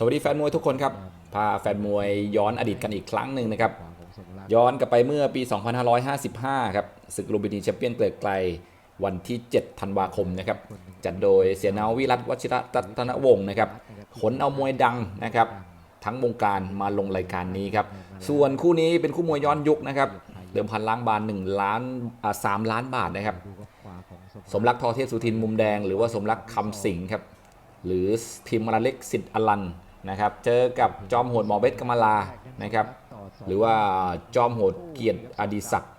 สวัสดีแฟนมวยทุกคนครับ พาแฟนมวยย้อนอดีตกันอีกครั้งหนึ่งนะครับ ย้อนกลับไปเมื่อปี 2555 ครับศึกลูมพินีแชมเปี้ยนเกลือไกลวันที่ 7 ธันวาคมนะครับ จัดโดยเสียนาวิรัตวชิระรัตนวงศ์นะครับ ขนเอามวยดังนะครับ ทั้งวงการมาลงรายการนี้ครับ ส่วนคู่นี้เป็นคู่มวยย้อนยุคนะครับ เดิมพันล้านบาท1ล้านอ่า3ล้านบาทนะครับ สมรักทอเทพสุทินมุมแดง หรือว่าสมรักคำสิงห์ครับ หรือพิมพ์มาเล็กสิทธิ์อลัน นะครับเจอกับจอมโหดหมอเบสกมลานะครับหรือว่าจอมโหดเกียรติอดีศักดิ์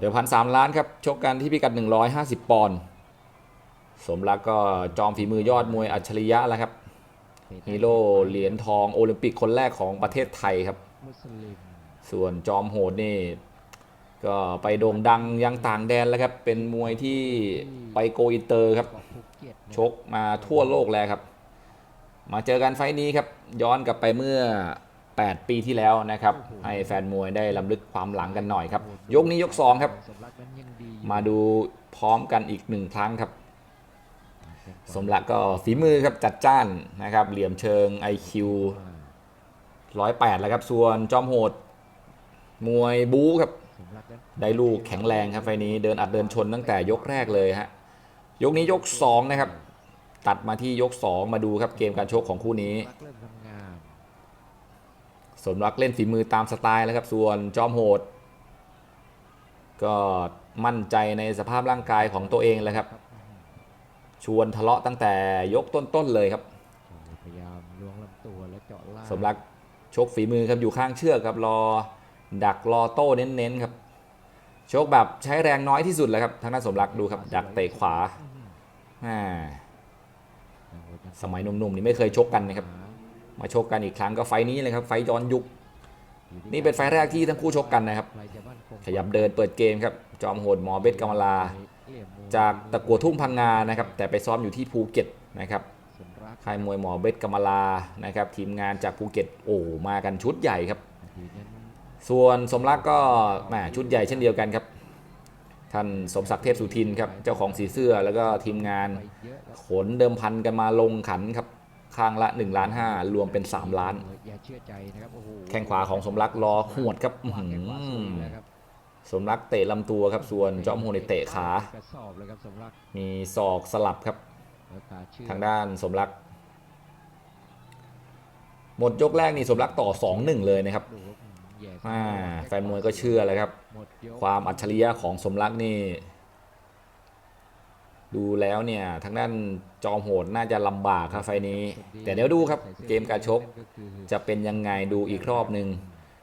เดี๋ยวพันสามล้านครับชกกันที่พิกัด 150 ปอนด์สมรักก็จอมฝีมือยอดมวยอัจฉริยะแล้วครับฮีโร่เหรียญทองโอลิมปิกคนแรกของประเทศไทยครับ ส่วนจอมโหดนี่ก็ไปโด่งดังยังต่างแดนแล้วครับ เป็นมวยที่ไปโกอินเตอร์ครับ ชกมาทั่วโลกแล้วครับ มาเจอกันไฟต์นี้ครับ ย้อนกลับไปเมื่อ 8 ปีที่แล้วนะครับ ให้แฟนมวยได้ลำลึกความหลังกันหน่อยครับ ยกนี้ยก 2 ครับ มาดูพร้อมกันอีกหนึ่งครั้งครับ สมรักก็ฝีมือครับจัดจ้านนะครับ เหลี่ยมเชิง IQ 108 แล้วครับ ส่วนจอมโหด มวยบู๊ครับ ได้ลูกแข็งแรงครับไฟล์นี้เดินอัดเดินชนตั้งแต่ยกแรกเลยฮะ ยกนี้ยก 2 นะครับ ตัดมาที่ยก 2 มาดูครับเกมการชกของคู่นี้เริ่มทำงานสมรักเล่นฝีมือตามสไตล์แล้วครับ ส่วนจอมโหด ก็มั่นใจในสภาพร่างกายของตัวเองแล้วครับ ชวนทะเลาะตั้งแต่ยกต้นๆเลยครับพยายามล้วงลำตัวและเจาะล่างสมรักชกฝีมือครับอยู่ข้างเชือกครับรอดักรอโต้เน้นๆครับชกแบบใช้แรงน้อยที่สุดเลยครับทางด้านสมรักดูครับ ดักเตะขวาอ่า สมัยหนุ่มๆนี่ไม่เคยชกกันนะครับ มาชกกันอีกครั้งก็ไฟต์นี้เลยครับไฟต์ย้อนยุค นี่เป็นไฟต์แรกที่ทั้งคู่ชกกันนะครับใครจะมั่นคงขยับเดินเปิดเกมครับ จอมโหดหมอเบสกำมลา จากตะกัวทุ่งพังงานะครับ แต่ไปซ้อมอยู่ที่ภูเก็ตนะครับสมรักค่ายมวยหมอเบสกำมลานะครับ ทีมงานจากภูเก็ตโอ้มากันชุดใหญ่ครับทีนั้นส่วนสมรักก็แหมชุดใหญ่เช่นเดียวกันครับ ท่านสมศักดิ์เทพสุทินครับเจ้าของสีเสื้อแล้วก็ทีมงานขนเดิมพันกันมาลงขันครับข้างละ1ล้าน5รวมเป็น 3 ล้านอย่านแข้งขวาของสมรักรอหวดครับอื้อวางหืแข้งขวาสูงอแล้วครับสมรักเตะลำตัวครับส่วนจอมโหนเตะขา มีศอกสลับครับ ทางด้านสมรัก หมดยกแรกนี่สมรักต่อ 2-1 เลยนะครับดูครับ อ่าแฟนมวยก็เชื่อแล้วครับหมดยกความอัจฉริยะของสมรักนี่ ดูแล้วเนี่ยทางด้านจอมโหดน่าจะลำบากครับไฟล์นี้ แต่เดี๋ยวดูครับเกมการชกจะเป็นยังไงดูอีกรอบหนึ่ง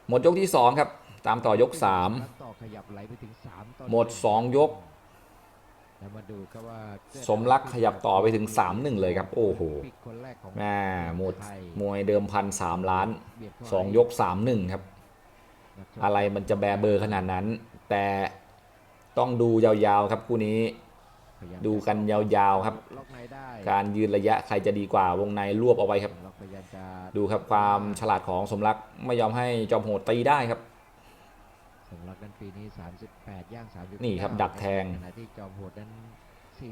หมดยกที่ 2 ครับ ตามต่อยกต่อขยับไหลไปถึงสามต่อ3หมด 2 ยกแล้วมาดูครับว่าสมรักขยับต่อไปถึง 3-1 เลยครับ โอ้โหปิดคนแรกของแม่หมดมวยเดิมพันสามล้านเบียดเข้าสองยก 3-1 ครับนักชก อะไรมันจะแบเบอร์ขนาดนั้น แต่ต้องดูยาวๆครับคู่นี้พยายามดูกันยาวๆครับล็อกในได้การยืนระยะใครจะดีกว่าวงในรวบเอาไว้ครับล็อกพยายามจะดูครับความฉลาดของสมรักไม่ยอมให้จอมโหดตีได้ครับสมรักนั้นปีนี้ 38 ย่าง39นี่ครับดักแทงขณะที่จอมโหดนั้น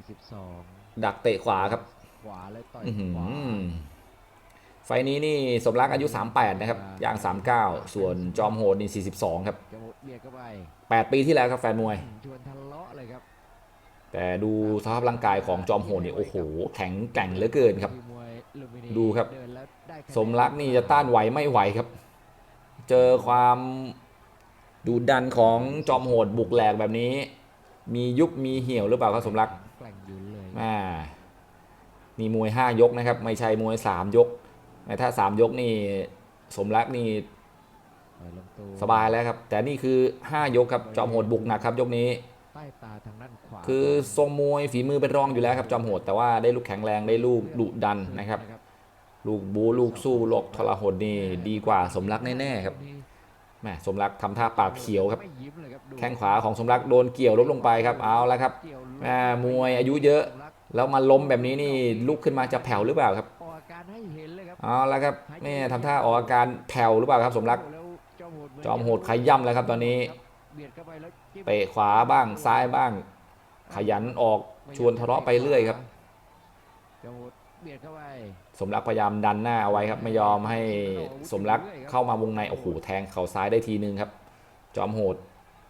42 ดักเตะขวาครับ ขวาและต่อยอื้อหือขวา ไฟล์นี้นี่สมรักอายุ 38 นะครับย่าง 39 ส่วนจอมโหดนี่ 42 ครับจอมโหดเบียดเข้าไป8ปีที่แล้วครับแฟนมวยชวนทะเลาะเลยครับแต่ดูสภาพร่างกายของจอมโหดนี่โอ้โห แข็งแกร่งเหลือเกินครับทีมมวยลูมินีดูครับเดินแล้วได้คะแนนสมรักนี่จะต้านไหวไม่ไหวครับ เจอความดูดันของจอมโหดบุกแหลกแบบนี้ มียุบมีเหี่ยวหรือเปล่าครับสมรักแกล่งยืนเลยอ่านี่มวย 5 ยกนะครับ ไม่ใช่มวย 3 ยก แต่ถ้า3ยกนี่สมรักนี่ต่อยลำตัวสบายแล้วครับ แต่นี่คือ 5 ยกครับจอมโหดบุกหนักครับ ยกนี้ใต้ตาทางด้านขวาคือทรงมวยฝีมือเป็นรองอยู่แล้วครับ จอมโหดแต่ว่าได้ลูกแข็งแรงได้ลูกดุดันนะครับ ลูกบูลูกสู้ลูกทรหดนี่ดีกว่าสมรักแน่ๆครับแหมสมรักทำท่าปากเขียวครับไม่ยิ้มเลยครับดูแข้งขวาของสมรักโดนเกี่ยวลบลงไปครับเอาแล้วครับเกี่ยวแหม่มวยอายุเยอะ แล้วมาล้มแบบนี้นี่ลุกขึ้นมาจะแผ่วหรือเปล่าครับ ออกอาการให้เห็นเลยครับเอาแล้วครับนี่ทำท่าออกอาการแผ่วหรือเปล่าครับสมรักแล้วจอมโหดจอมโหดขย่ำแล้วครับตอนนี้เบียดเข้าไปแล้วจิ้มเตะขวาบ้างซ้ายบ้าง ขยันออกชวนทะเลาะไปเรื่อยครับจอมโหดเบียดเข้าไปสมรักพยายามดันหน้าเอาไว้ครับ ไม่ยอมให้สมรักเข้ามาวงในโอ้โหแทงเข่าซ้ายได้ทีนึงครับ จอมโหด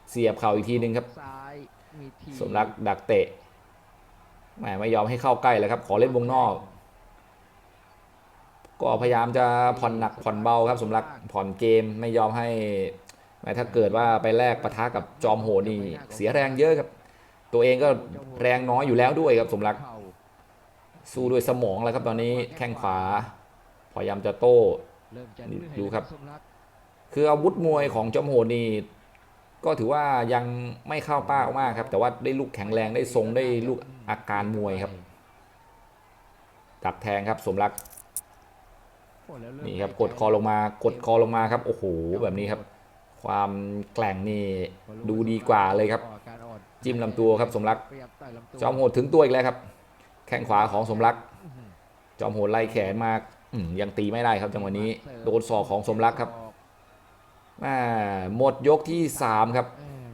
เสียบเข่าอีกทีนึงครับซ้ายมีทีสมรักดักเตะแหมไม่ยอมให้เข้าใกล้เลยครับ ขอเล่นวงนอก ก็พยายามจะผ่อนหนักผ่อนเบาครับสมรักผ่อนเกมไม่ยอมให้แม้ถ้าเกิดว่าไปแลกปะทะกับจอมโหนี่เสียแรงเยอะครับ ตัวเองก็แรงน้อยอยู่แล้วด้วยครับสมรัก สู้ด้วยสมองแล้วครับตอนนี้แข้งขวา พยายามจะโต้ดูครับ คืออาวุธมวยของจอมโหนี่ก็ถือว่ายังไม่เข้าเป้ามากครับ แต่ว่าได้ลูกแข็งแรงได้ทรงได้ลูกอาการมวยครับดักแทงครับสมรัก นี่ครับกดคอลงมากดคอลงมาครับโอ้โหแบบนี้ครับ ความแกร่งนี่ดูดีกว่าเลยครับออกการอ่อนจิ้มลำตัวครับสมรักพยายามต่อยลำตัวจอมโหดถึงตัวอีกแล้วครับ แข้งขวาของสมรักอื้อหือจอมโหดไล่แขนมาอืมยังตีไม่ได้ครับจังหวะนี้โดนศอกของสมรักครับอ่าหมดยกที่สามครับเออ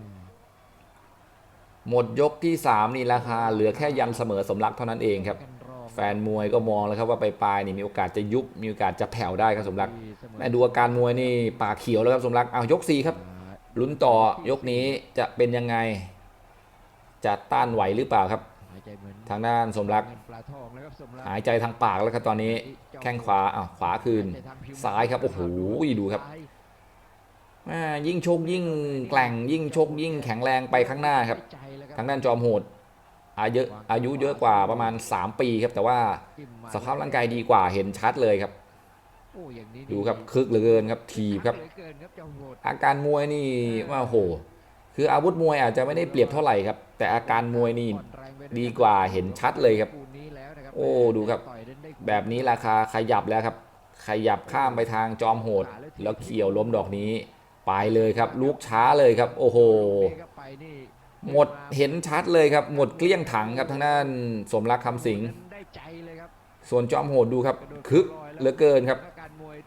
หมดยกที่3นี่ราคาเหลือแค่ยันเสมอสมรักเท่านั้นเองครับกันรอง แฟนมวยก็มองแล้วครับว่าไปปลายๆนี่มีโอกาสจะยุบมีโอกาสจะแผ่วได้ครับสมรักที่เสมอแม่ดูอาการมวยนี่ปากเขียวแล้วครับสมรักเอายก4ครับอ่าลุ้นต่อยกนี้จะเป็นยังไง จะต้านไหวหรือเปล่าครับหายใจเหมือนทางด้านสมรักเงินปลาทองแล้วครับสมรัก หายใจทางปากแล้วครับตอนนี้ แข้งขวาอ้าวขวาคืนหใจทงผิวซ้ายครับโอ้โหดูครับซ้ายแม่ยิ่งชกยิ่งแกร่งยิ่งชกยิ่งแข็งแรงไปข้างหน้าครับใจแล้วครับทางด้านจอมโหด อายุอายุเยอะกว่าประมาณ 3 ปีครับ แต่ว่าจิ้มมสภาพร่างกายดีกว่าเห็นชัดเลยครับโอ้อย่างนี้ดูครับคึกเหลือเกินครับทีบครับเหลือเกินครับเจ้าโหดอาการมวยนี่ว่าโห คืออาวุธมวยอาจจะไม่ได้เปรียบเท่าไหร่ครับ แต่อาการมวยนี่อ่อนแรงไปยดีกว่าเห็นชัดเลยครับคู่นี้แล้วนะครับโอ้ดูครับต่อยได้ได้แบบนี้ราคาขยับแล้วครับ ขยับข้ามไปทางจอมโหด แล้วเขี่ยวล้มดอกนี้ ไปเลยครับ ลูกช้าเลยครับ โอ้โหนี่ครับไปนี่ หมดเห็นชัดเลยครับ หมดเกลี้ยงถังครับทางด้านสมรักคำสิงห์ได้ใจเลยครับส่วนจอมโหดดูครับ คึกเหลือเกินครับแล้วการมวย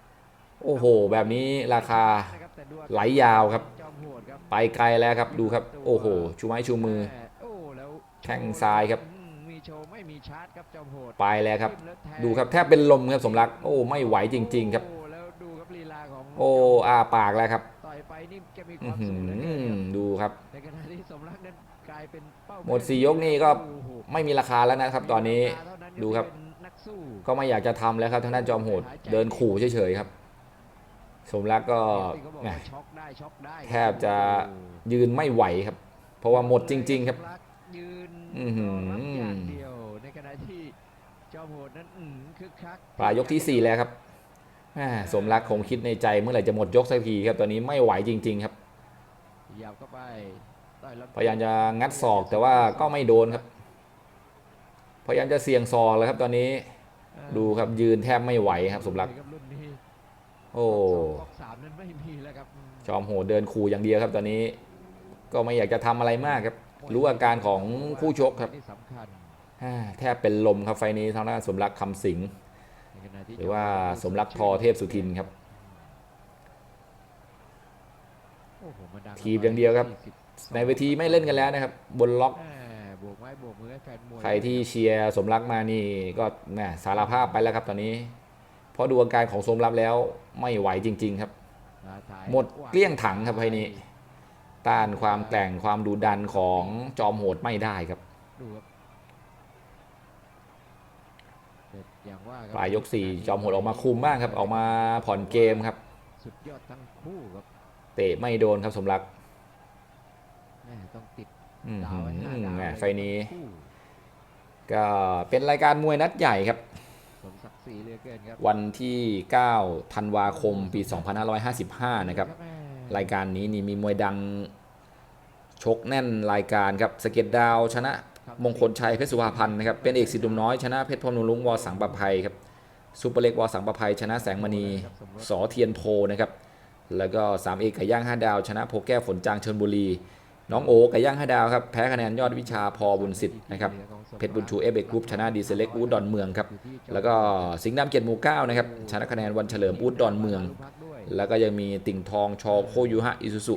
โอ้โห แบบนี้ราคานะครับแต่ดูอาการไหลยาวครับจอมโหดครับ ไปไกลแล้วครับดูครับ โอ้โห ชูไม้ชูมือแโอ้แล้วแข้งซ้ายครับอืมมีโชว์ไม่มีชาร์จครับจอมโหดไปแล้วครับจิ้มแล้วแทงดูครับแทบเป็นลมครับสมรัก โอ้ไม่ไหวจริง ๆ ครับ โอ้แล้วดูครับลีลาของโอ้อาปากแล้วครับต่อย ไปนี่แกมีคอื้อวามหืสูงเหลือเกินอครับดูครับในขณะที่สมรักนั้นกลายเป็นเป้าหมดสี่ยกนี่ก็โอ้โหไม่มีราคาแล้วนะครับ ตอนนี้มีราคาเท่านั้นดูครับเป็นนักสู้ก็ไม่อยากจะทำแล้วครับทางด้านจอมโหดเดินขู่เฉยๆครับ สมรักก็ที่เขาบอกแหมว่าช็อกได้ช็อกได้แทบจะยืนไม่ไหวครับ เพราะว่าหมดจริง ๆ ครับสมกยืนอื้อหือรรับอย่างเดียวในขณะที่จอมโหดนั้นอืมคึกคักปลายยกที่4แล้วครับแหม่ สมรักคงคิดในใจเมื่อไหร่จะหมดยกสักทีครับตอนนี้ไม่ไหวจริง ๆ ครับเหยับเข้าไปต่อยลำตัวพยายามจะงัดศอกแต่ว่าก็ไม่โดนครับ พยายามจะเสี่ยงศอกแล้วครับตอนนี้เออดูครับยืนแทบไม่ไหวครับ สมรักรุ่นนี้โอ้ก๊อกสามนั้นไม่มีแล้วครับอืมจอมโหดเดินขู่อย่างเดียวครับ ตอนนี้ ก็ไม่อยากจะทำอะไรมากครับ รู้อาการของคู่ชกครับนี่สำคัญอ่าแทบเป็นลมครับไฟล์นี้ทางด้านสมรักคำสิง ห์ในขณะที่หรือว่าสมรักทอเทพสุทินครับโอ้โหมันดังทีบอย่างเดียวครับ42ในเวทีไม่เล่นกันแล้วนะครับ บนล็อกแหม่โบกไม้โบกมือให้แฟนมวยใครที่เชียร์สมรักมานี่ก็แหมสารภาพไปแล้วครับตอนนี้ เพราะดูอาการของสมรักแล้วไม่ไหวจริง ๆครับท้าทายหมดเกลี้ยงถังครับไฟล์นี้ ต้านความแกร่งความดุดันของจอมโหดไม่ได้ครับ ดูครับแต่อย่างว่าครับ ปลายยก4จอมโหดออกมาคุมบ้างครับ ออกมาผ่อนเกมครับสุดยอดทั้งคู่ครับเตะไม่โดนครับสมรักแหม่ต้องติดอืมดาวไว้ห้าดาวแหมเลยไฟล์นี้คู่ก็เป็นรายการมวยนัดใหญ่ครับสมศักดิ์ศรีเหลือเกินครับ วันที่ 9 ธันวาคม ปี 2555 นะครับแม่รายการนี้นี่มีมวยดังชกแน่นรายการครับสะเก็ตดาวชนะ มงคลชัยเพชรสุภาพันธ์นะครับเป็นเอกสิทธิ์หนุ่มน้อยชนะเพชรพรหมลุงวอสังประภัยครับซูเปอร์เล็กวอสังประภัยชนะแสงมณีสอเทียนโพนะครับแล้วก็สามเอกไก่ย่างห้าดาว ชนะโพแก้วฝนจางเชิญบุรีน้องโอไก่ย่างห้าดาวครับแพ้คะแนนยอดวิชาพอบุญสิทธิ์นะครับเพชรบุญชูเอฟเอกรุ๊ปชนะดีเซเล็กอูดดอนเมืองครับแล้วก็สิงห์ดำเกียรติหมู่เก้านะครับชนะคะแนนวันเฉลิมอูดดอนเมือง แล้วก็ยังมีติ่งทองชอโคยูฮะอิซุสุ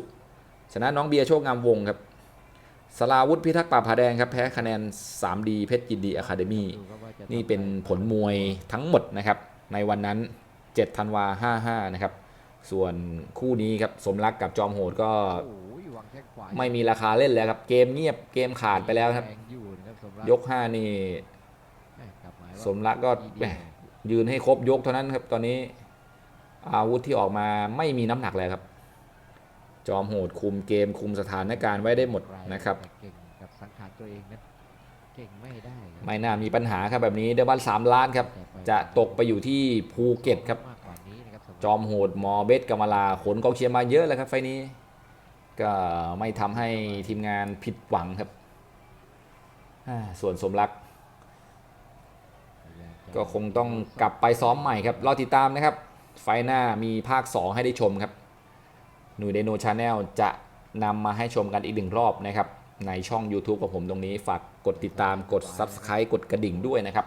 ชนะน้องเบียร์โชคงามวงครับ สลาวุธพิทักษ์ป่าผาแดงครับแพ้คะแนน 3D เพชรยินดีอะคาเดมี่นี่เป็นผลมวยทั้งหมดนะครับ ในวันนั้น 7 ธันวา 55 นะครับ ส่วนคู่นี้ครับสมรักกับจอมโหดก็ไม่มีราคาเล่นแล้วครับ เกมเงียบเกมขาดไปแล้วครับ ยก 5 นี่ สมรักก็แม่ยวยืนให้ครบยกเท่านั้นครับ ตอนนี้อาวุธที่ออกมาไม่มีน้ำหนักเลยครับ จอมโหดคุมเกมคุมสถานการณ์ไว้ได้หมดนะครับแต่เก่งกับสังขารตัวเองนั้นเก่งไม่ได้ครับไม่น่ามีปัญหาครับแบบนี้เดบันสามล้านครับจะตกไปอยู่ที่ภูเก็ตครับมากกว่านี้นะครับสำหรับจอมโหดมอเบสกำมลาขนกองเชียร์มาเยอะเลยครับไฟล์นี้ ก็ไม่ทำให้ทีมงานผิดหวังครับอ่าส่วนสมรัก ก็คงต้องกลับไปซ้อมใหม่ครับรอติดตามนะครับ ไฟล์หน้ามีภาค 2 ให้ได้ชมครับ หนูเดโนชาแนลจะนำมาให้ชมกันอีกหนึ่งรอบนะครับ ในช่อง YouTube ของผมตรงนี้ ฝากกดติดตามกด Subscribe กดกระดิ่งด้วยนะครับ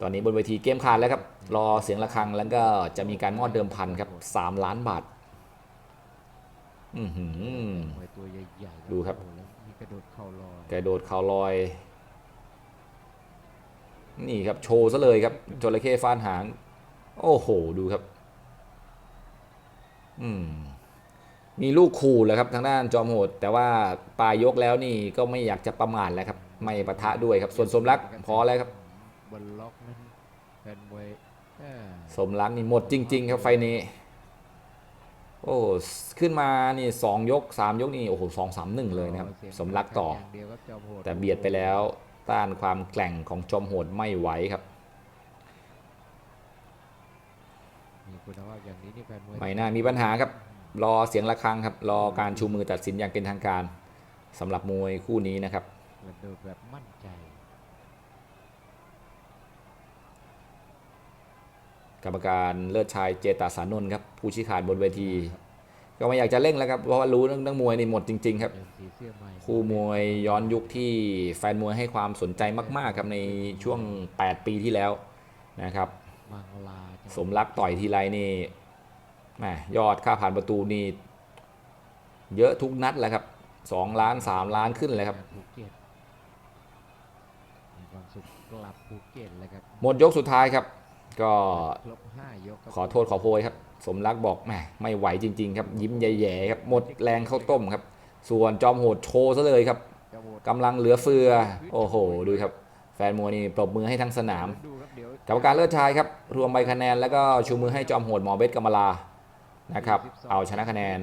ตอนนี้บนเวทีเกมขาดแล้วครับ รอเสียงะระฆังแล้วก็จะมีการมอบเดิมพันครับ3ล้านบาท อือหือมวยตัวใหญ่ๆดูครับโอ้โหแล้วมีกระโดดเข่าลอยกระโดดเข่าลอย นี่ครับโชว์ซะเลยครับจระเข้ฟาดหาง โอ้โห ดูครับอื มมีลูกขู่แหล้วครับ ทางด้านจอมโหด แต่ว่าปลายยกแล้วนี่ก็ไม่อยากจะประมาทแล้วครับ ไม่ปะทะด้วยครับ ส่วนสมรักพอแล้วครับบนล็อกนั้นแฟนมวยเอ้อสมรักนี่หมดจริง ๆ ครับไฟล์นี้ โอ้ขึ้นมานี่สองยกสามยกนี่โอ้โหสองสามหนึ่งเลยนะครับสียงสมรักต่อย่างเดียวครับจอมโหดแต่เบียดไปแล้วต้านความแกร่งของจอมโหดไม่ไหวครับ คุณภาพอย่างนี้นี่แฟนมวยไม่น่ามีปัญหาครับ รอเสียงะระฆังครับ รอการชูมือตัดสินอย่างเป็นทางการสำหรับมวยคู่นี้นะครับกระโดดแบบมั่นใจกรรมการเลิศชายเจตาสานนท์ครับผู้ชี้ขาดบนเวที ก็ไม่อยากจะเร่งแล้วครับเพราะว่ารู้เรื่องนักมวยนี่หมดจริง ๆ ครับเดินสีเสื้อใหม่คู่มวยย้อนยุคที่แฟนมวยให้ความสนใจมาก ๆ ครับในช่วง 8 ปีที่แล้วนะครับมังลาจังหวัด สมรักต่อยทีไรนี่แหมยอดค่าผ่านประตูนี่เยอะทุกนัดแหละครับ2ล้าน3ล้านขึ้นเลยครับภูเก็ตมีความสุขกลับภูเก็ตเลยครับหมดยกสุดท้ายครับ ก็ครบห้ายกครับขอโทษขอโพยครับ สมรักบอกแหมไม่ไหวจริง ๆ ครับ ยิ้มแย่ๆครับหมดแรงเข้าวต้มครับ ส่วนจอมโหดโชว์ซะเลยครับจอมโหดกำลังเหลือเฟือ โอ้โห ดูครับ แฟนมวยนี่ปรบมือให้ทั้งสนามดูครับเดี๋ยว กรรมการเลือดชายครับ รวมใบคะแนนแล้วก็ชูมือให้จอมโหดหมอเบสกำมลานะครับ เอาชนะคะแนน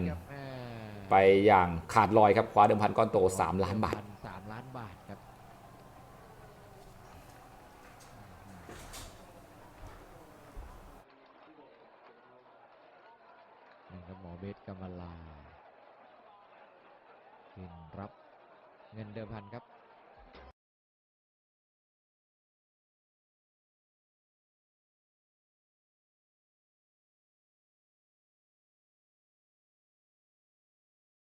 ไปอย่างขาดลอยครับคว้าเดิมพันก้อนโต 3 ล้านบาทสามล้านบาทครับนี่ครับหมอเบสกำมลาขึ้นรับเงินเดิมพันครับ